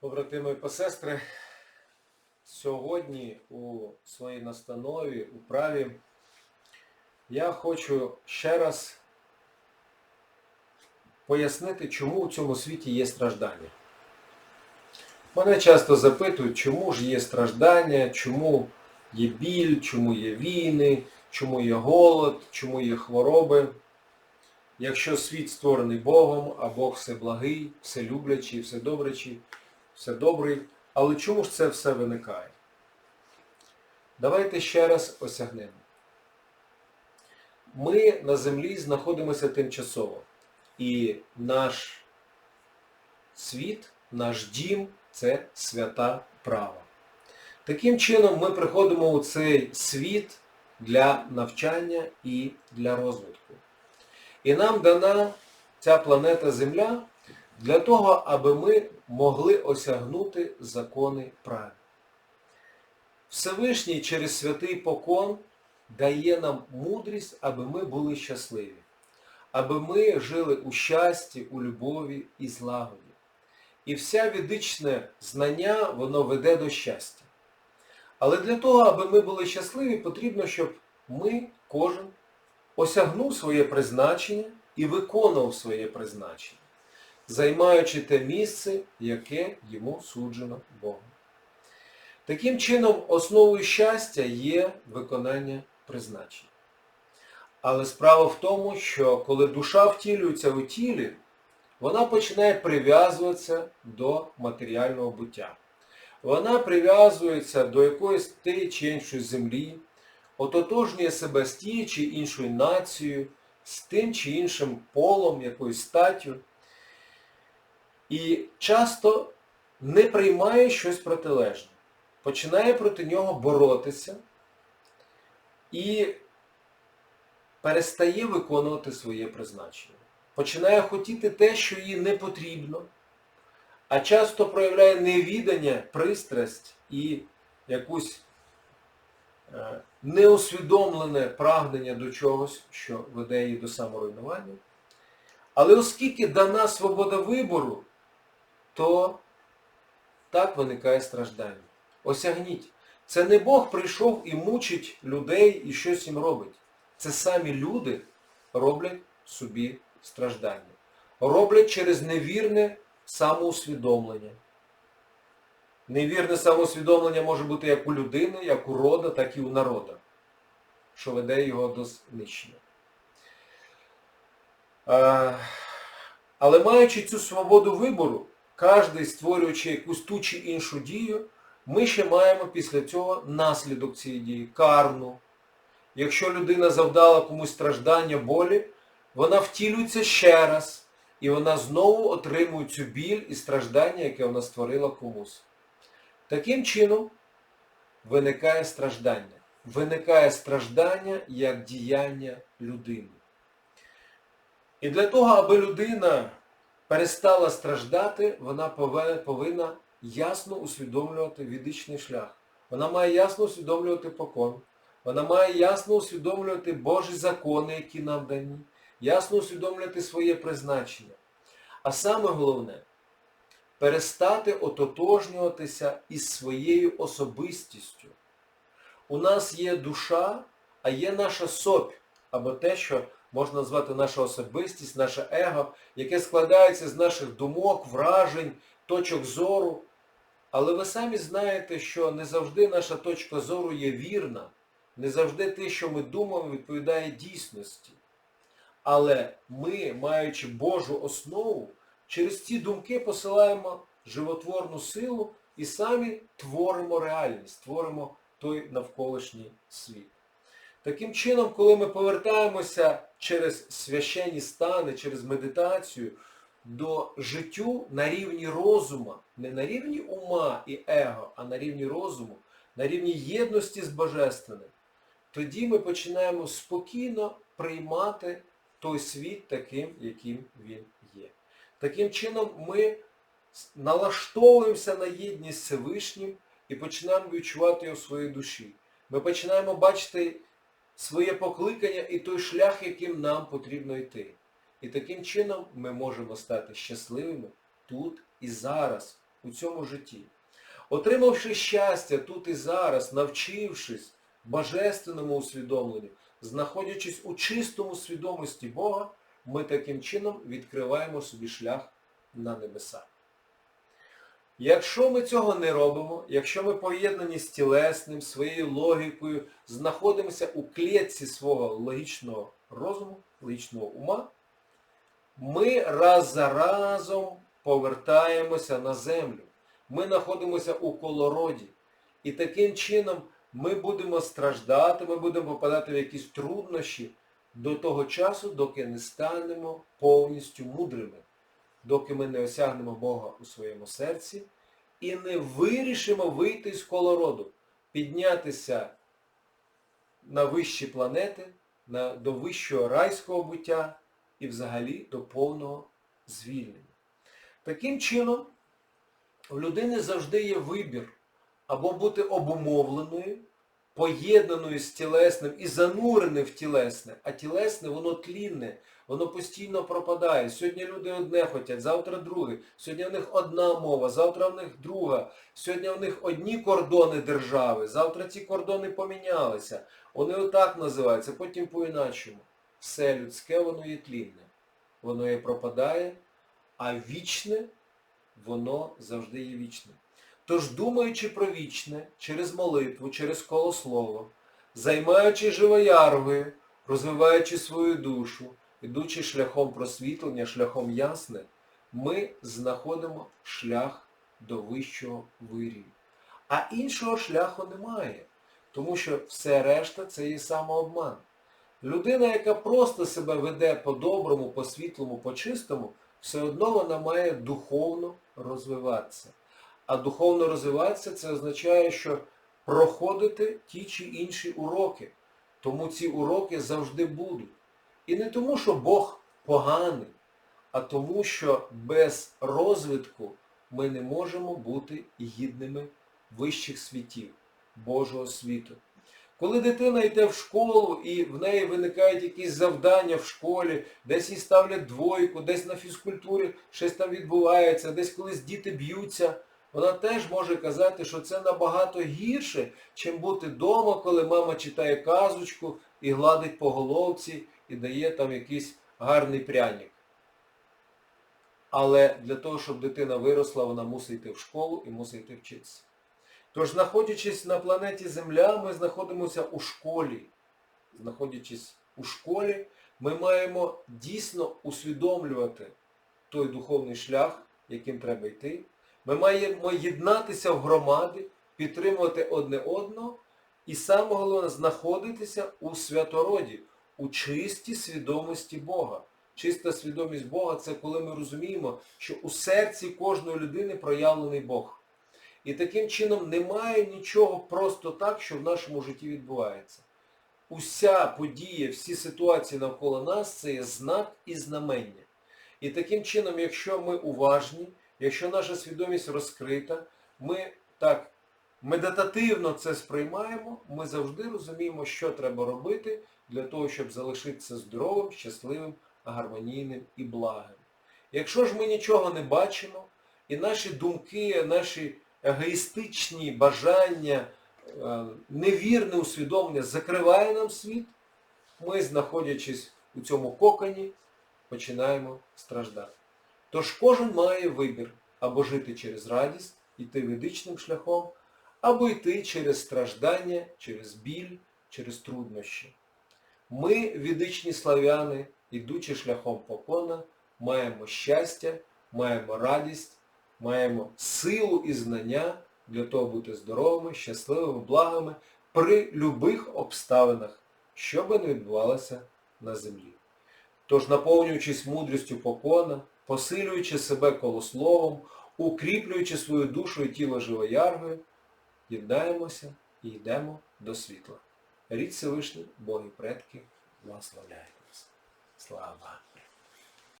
Побратими і посестри, сьогодні у своїй настанові, у праві, я хочу ще раз пояснити, чому у цьому світі є страждання. Мене часто запитують, чому ж є страждання, чому є біль, чому є війни, чому є голод, чому є хвороби. Якщо світ створений Богом, а Бог все благий, все люблячий, все добрячий, все добрий, але чому ж це все виникає? Давайте ще раз осягнемо. Ми на землі знаходимося тимчасово. І наш світ, наш дім це свята права. Таким чином ми приходимо у цей світ для навчання і для розвитку. І нам дана ця планета Земля для того, аби ми могли осягнути закони прав. Всевишній через святий покон дає нам мудрість, аби ми були щасливі, аби ми жили у щасті, у любові і злагоді. І вся ведичне знання, воно веде до щастя. Але для того, аби ми були щасливі, потрібно, щоб ми, кожен, осягнув своє призначення і виконував своє призначення, займаючи те місце, яке йому суджено Богом. Таким чином, основою щастя є виконання призначення. Але справа в тому, що коли душа втілюється у тілі, вона починає прив'язуватися до матеріального буття. Вона прив'язується до якоїсь тієї чи іншої землі, ототожнює себе з тією чи іншою нацією, з тим чи іншим полом, якоюсь статтю. І часто не приймає щось протилежне. Починає проти нього боротися і перестає виконувати своє призначення. Починає хотіти те, що їй не потрібно, а часто проявляє невідання, пристрасть і якусь е, неусвідомлене прагнення до чогось, що веде її до саморуйнування. Але оскільки дана свобода вибору, то так виникає страждання. Осягніть, це не Бог прийшов і мучить людей і щось їм робить. Це самі люди роблять собі страждання. Роблять через невірне самоусвідомлення. Невірне самоусвідомлення може бути як у людини, як у рода, так і у народа, що веде його до знищення. Але маючи цю свободу вибору, кожен створюючи якусь ту чи іншу дію, ми ще маємо після цього наслідок цієї дії, карну. Якщо людина завдала комусь страждання, болі, вона втілюється ще раз, і вона знову отримує цю біль і страждання, яке вона створила комусь. Таким чином виникає страждання. Виникає страждання як діяння людини. І для того, аби людина перестала страждати, вона повинна ясно усвідомлювати відичний шлях. Вона має ясно усвідомлювати покон. Вона має ясно усвідомлювати Божі закони, які нам дані, ясно усвідомлювати своє призначення. А саме головне перестати ототожнюватися із своєю особистістю. У нас є душа, а є наша сопь, або те, що можна назвати наша особистість, наше его, яке складається з наших думок, вражень, точок зору. Але ви самі знаєте, що не завжди наша точка зору є вірна, не завжди те, що ми думаємо, відповідає дійсності. Але ми, маючи Божу основу, через ці думки посилаємо животворну силу і самі творимо реальність, творимо той навколишній світ. Таким чином, коли ми повертаємося через священні стани, через медитацію до життю на рівні розума, не на рівні ума і его, а на рівні розуму, на рівні єдності з Божественним, тоді ми починаємо спокійно приймати той світ таким, яким він є. Таким чином ми налаштовуємося на єдність Всевишнім і починаємо відчувати його в своїй душі. Ми починаємо бачити своє покликання і той шлях, яким нам потрібно йти. І таким чином ми можемо стати щасливими тут і зараз, у цьому житті. Отримавши щастя тут і зараз, навчившись божественному усвідомленню, знаходячись у чистому свідомості Бога, ми таким чином відкриваємо собі шлях на небеса. Якщо ми цього не робимо, якщо ми поєднані з тілесним, своєю логікою, знаходимося у клітці свого логічного розуму, логічного ума, ми раз за разом повертаємося на землю. Ми знаходимося у колороді. І таким чином ми будемо страждати, ми будемо попадати в якісь труднощі до того часу, доки не станемо повністю мудрими, доки ми не осягнемо Бога у своєму серці і не вирішимо вийти з колороду, піднятися на вищі планети, на, до вищого райського буття і взагалі до повного звільнення. Таким чином, в людини завжди є вибір або бути обумовленою, поєднаною з тілесним і зануреною в тілесне, а тілесне воно тлінне, воно постійно пропадає. Сьогодні люди одне хочуть, завтра друге. Сьогодні в них одна мова, завтра в них друга. Сьогодні в них одні кордони держави, завтра ці кордони помінялися. Вони отак називаються, потім по-іначому. Все людське, воно є тлінне. Воно є пропадає, а вічне, воно завжди є вічне. Тож, думаючи про вічне, через молитву, через колослово, займаючи живояргою, розвиваючи свою душу, ідучи шляхом просвітлення, шляхом ясне, ми знаходимо шлях до вищого вирію. А іншого шляху немає, тому що все решта це є самообман. Людина, яка просто себе веде по-доброму, по-світлому, по-чистому, все одно вона має духовно розвиватися. А духовно розвиватися це означає, що проходити ті чи інші уроки. Тому ці уроки завжди будуть. І не тому, що Бог поганий, а тому, що без розвитку ми не можемо бути гідними вищих світів, Божого світу. Коли дитина йде в школу і в неї виникають якісь завдання в школі, десь їй ставлять двойку, десь на фізкультурі щось там відбувається, десь колись діти б'ються, вона теж може казати, що це набагато гірше, чим бути вдома, коли мама читає казочку і гладить по головці і дає там якийсь гарний пряник. Але для того, щоб дитина виросла, вона мусить йти в школу і мусить йти вчитися. Тож, знаходячись на планеті Земля, ми знаходимося у школі. Знаходячись у школі, ми маємо дійсно усвідомлювати той духовний шлях, яким треба йти. Ми маємо єднатися в громади, підтримувати одне одного і саме головне знаходитися у святороді, у чистій свідомості Бога. Чиста свідомість Бога це коли ми розуміємо, що у серці кожної людини проявлений Бог. І таким чином немає нічого просто так, що в нашому житті відбувається. Уся подія, всі ситуації навколо нас це є знак і знамення. І таким чином, якщо ми уважні, якщо наша свідомість розкрита, ми так медитативно це сприймаємо, ми завжди розуміємо, що треба робити для того, щоб залишитися здоровим, щасливим, гармонійним і благим. Якщо ж ми нічого не бачимо, і наші думки, наші егоїстичні бажання, е, невірне усвідомлення закриває нам світ, ми, знаходячись у цьому коконі, починаємо страждати. Тож кожен має вибір або жити через радість, йти ведичним шляхом, або йти через страждання, через біль, через труднощі. Ми, відичні славяни, ідучи шляхом покона, маємо щастя, маємо радість, маємо силу і знання для того бути здоровими, щасливими, благими при любих обставинах, що би не відбувалося на землі. Тож, наповнюючись мудрістю покона, посилюючи себе колословом, укріплюючи свою душу і тіло живояргою, єднаємося і йдемо до світла. Рід Всевишній, Боги предки, благословляє нас. Слава!